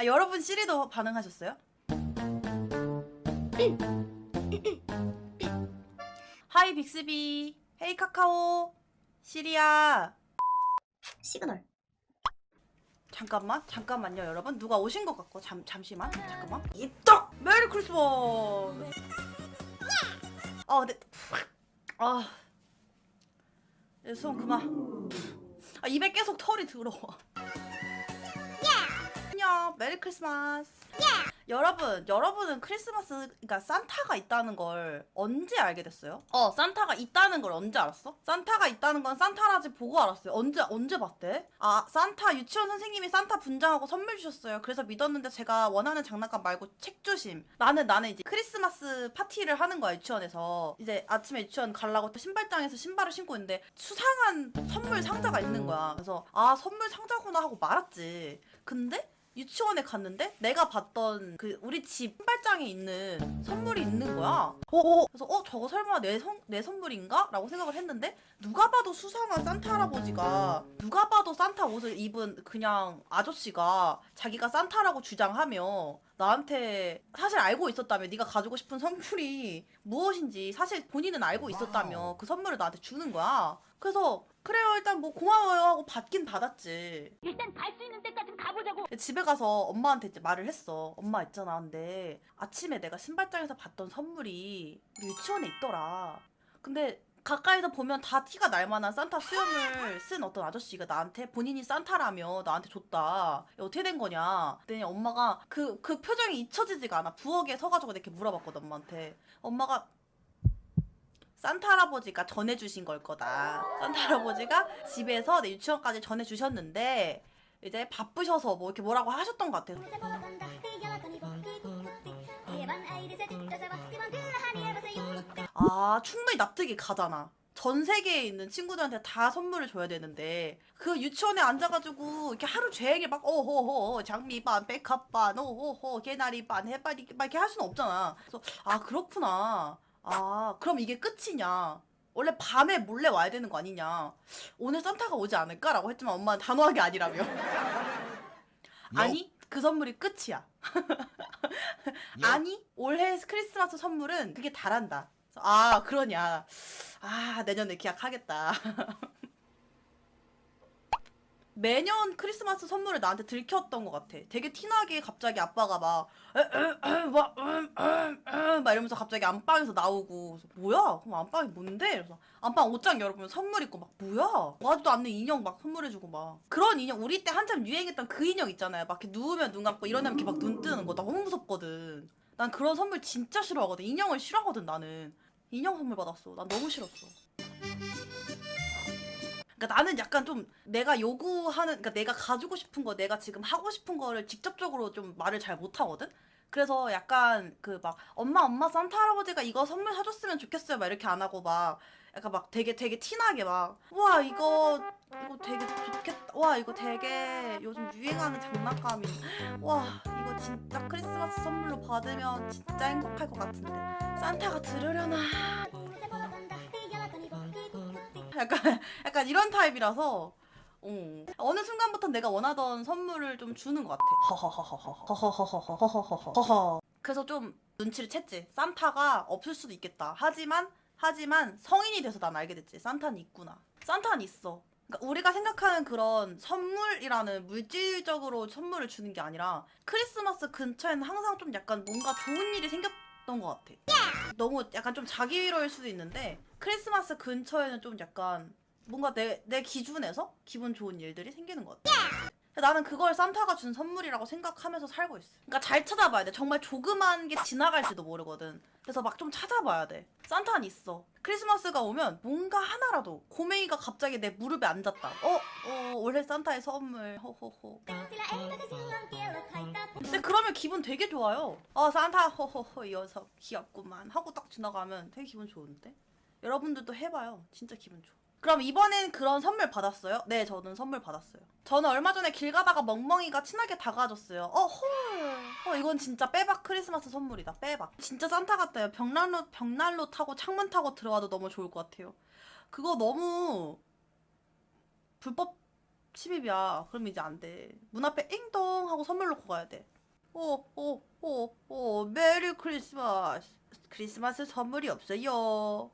아 여러분 시리도 반응하셨어요? 하이 빅스비. 헤이 카카오. 시리야. 시그널. 잠깐만 잠깐만요 여러분. 누가 오신 것 같고 잠, 잠시만. 잠깐만. 이떡 메리 크리스마스! 아 근데 아. 네, 수험 그만. 아 입에 계속 털이 들어와 안녕 메리 크리스마스. 여러분 여러분은 크리스마스 그러니까 산타가 있다는 걸 언제 알게 됐어요? 어 산타가 있다는 걸 언제 알았어? 산타가 있다는 건 산타라지 보고 알았어요. 언제 언제 봤대? 아 산타 유치원 선생님이 산타 분장하고 선물 주셨어요. 그래서 믿었는데 제가 원하는 장난감 말고 책 주심. 나는 나는 이제 크리스마스 파티를 하는 거야 유치원에서. 이제 아침에 유치원 가려고 신발장에서 신발을 신고 있는데 수상한 선물 상자가 있는 거야. 그래서 아 선물 상자구나 하고 말았지. 근데 유치원에 갔는데 내가 봤던 그 우리 집 신발장에 있는 선물이 있는 거야. 어, 그래서 어 저거 설마 내, 선, 내 선물인가? 라고 생각을 했는데 누가 봐도 수상한 산타 할아버지가 누가 봐도 산타 옷을 입은 그냥 아저씨가 자기가 산타라고 주장하며 나한테 사실 알고 있었다며 네가 가지고 싶은 선물이 무엇인지 사실 본인은 알고 있었다며 그 선물을 나한테 주는 거야. 그래서 그래요 일단 뭐 고마워요 하고 받긴 받았지. 일단 갈 수 있는 데까지 가보자고. 집에 가서 엄마한테 이제 말을 했어. 엄마 있잖아. 근데 아침에 내가 신발장에서 봤던 선물이 우리 유치원에 있더라. 근데 가까이서 보면 다 티가 날 만한 산타 수염을 쓴 어떤 아저씨가 나한테 본인이 산타라며 나한테 줬다. 어떻게 된 거냐? 그랬더니 엄마가 그, 그 표정이 잊혀지지가 않아. 부엌에 서가지고 이렇게 물어봤거든, 엄마한테. 엄마가 산타 할아버지가 전해주신 걸 거다. 산타 할아버지가 집에서 내 유치원까지 전해주셨는데 이제 바쁘셔서 뭐 이렇게 뭐라고 하셨던 것 같아요. 아 충분히 납득이 가잖아. 전 세계에 있는 친구들한테 다 선물을 줘야 되는데 그 유치원에 앉아가지고 이렇게 하루 종일 막 오호호 장미반 백합반 오호호 개나리반 해바리 막 이렇게 할 수는 없잖아. 그래서 아 그렇구나. 아 그럼 이게 끝이냐? 원래 밤에 몰래 와야 되는 거 아니냐? 오늘 산타가 오지 않을까라고 했지만 엄마는 단호하게 아니라며. 아니 그 선물이 끝이야. 아니 올해 크리스마스 선물은 그게 다란다. 아 그러냐. 아 내년에 계약하겠다. 매년 크리스마스 선물을 나한테 들켰던 것 같아. 되게 티나게 갑자기 아빠가 막, 에, 에, 에, 막, 음, 음, 음, 막 이러면서 갑자기 안방에서 나오고, 뭐야? 그럼 안방이 뭔데? 그래서 안방 옷장 열어보면 선물 있고 막 뭐야? 와지도 않는 인형 막 선물해주고 막 그런 인형 우리 때 한참 유행했던 그 인형 있잖아요. 막 이렇게 누우면 눈 감고 일어나면 이렇게 막 눈 뜨는 거 너무 무섭거든. 난 그런 선물 진짜 싫어하거든. 인형을 싫어하거든 나는. 인형 선물 받았어. 난 너무 싫었어. 그러니까 나는 약간 좀 내가 요구하는 그러니까 내가 가지고 싶은 거 내가 지금 하고 싶은 거를 직접적으로 좀 말을 잘 못하거든. 그래서 약간 그 막 엄마 엄마 산타 할아버지가 이거 선물 사줬으면 좋겠어요. 막 이렇게 안 하고 막 약간 막 되게 되게 티나게 막 와 이거 이거 되게 좋겠다. 와 이거 되게 요즘 유행하는 장난감이 와 이거 진짜 크리스마스 선물로 받으면 진짜 행복할 것 같은데. 산타가 들으려나? 약간 약간 이런 타입이라서 어. 어느 순간부터 내가 원하던 선물을 좀 주는 것 같아. 그래서 좀 눈치를 챘지. 산타가 없을 수도 있겠다. 하지만 하지만 성인이 돼서 난 알게 됐지. 산타는 있구나. 산타는 있어. 그러니까 우리가 생각하는 그런 선물이라는 물질적으로 선물을 주는 게 아니라 크리스마스 근처에는 항상 좀 약간 뭔가 좋은 일이 생겼던 것 같아. 너무 약간 좀 자기 위로일 수도 있는데 크리스마스 근처에는 좀 약간 뭔가 내, 내 기준에서 기분 좋은 일들이 생기는 것 같아. 나는 그걸 산타가 준 선물이라고 생각하면서 살고 있어. 그러니까 잘 찾아봐야 돼. 정말 조그만 게 지나갈지도 모르거든. 그래서 막 좀 찾아봐야 돼. 산타는 있어. 크리스마스가 오면 뭔가 하나라도 고메이가 갑자기 내 무릎에 앉았다. 어, 어, 올해 산타의 선물. 호호호. 근데 그러면 기분 되게 좋아요. 어, 산타 호호호 이 녀석 귀엽구만 하고 딱 지나가면 되게 기분 좋은데. 여러분들도 해봐요. 진짜 기분 좋아. 그럼 이번엔 그런 선물 받았어요? 네, 저는 선물 받았어요. 저는 얼마 전에 길 가다가 멍멍이가 친하게 다가와줬어요. 어, 헐. 어, 이건 진짜 빼박 크리스마스 선물이다. 빼박. 진짜 산타 같아요. 벽난로, 벽난로 타고 창문 타고 들어와도 너무 좋을 것 같아요. 그거 너무 불법 침입이야. 그럼 이제 안 돼. 문 앞에 잉동 하고 선물 놓고 가야 돼. 오, 오, 오, 오, 메리 크리스마스. 크리스마스 선물이 없어요.